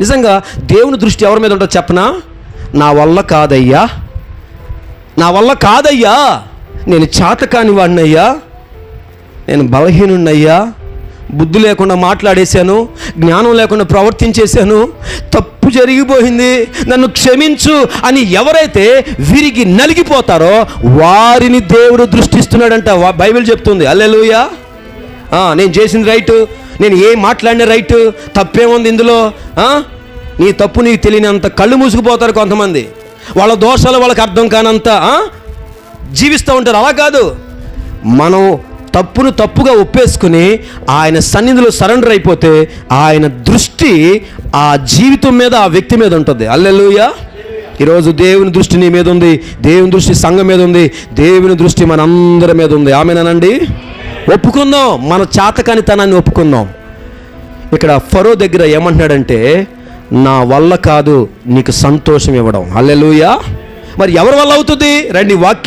నిజంగా దేవుని దృష్టి ఎవరి మీద ఉంటుందో చెప్పనా? నా వల్ల కాదయ్యా. నా వల్ల కాదయ్యా. నేను చేతకాని వాడినయ్యా. నేను బలహీనున్నయ్యా బుద్ధి లేకుండా మాట్లాడేశాను. జ్ఞానం లేకుండా ప్రవర్తించేశాను. తప్పు జరిగిపోయింది. నన్ను క్షమించు అని ఎవరైతే విరిగి నలిగిపోతారో వారిని దేవుడు దృష్టిస్తున్నాడంట. వా- బైబిల్ చెప్తుంది. అల్లెలుయా నేను చేసింది రైటు. నేను ఏం మాట్లాడిన రైటు. తప్పేముంది ఇందులో. నీ తప్పు నీకు తెలియనంత కళ్ళు మూసుకుపోతారు కొంతమంది. వాళ్ళ దోషాలు వాళ్ళకి అర్థం కానంత ఆ? జీవిస్తూ ఉంటారు. అలా కాదు. మనం తప్పును తప్పుగా ఒప్పేసుకుని ఆయన సన్నిధిలో సరెండర్ అయిపోతే ఆయన దృష్టి ఆ జీవితం మీద ఆ వ్యక్తి మీద ఉంటుంది. అల్లెలుయా. ఈరోజు దేవుని దృష్టి నీ మీద ఉంది. దేవుని దృష్టి సంఘం మీద ఉంది. దేవుని దృష్టి మన అందరి మీద ఉంది. ఆమెనానండి? ఒప్పుకుందాం. మన చాతకానితనాన్ని ఒప్పుకుందాం. ఇక్కడ ఫరో దగ్గర ఏమంటున్నాడంటే నా వల్ల కాదు నీకు సంతోషం ఇవ్వడం. అల్లెలుయా మరి ఎవరి వల్ల అవుతుంది? రండి వాక్యం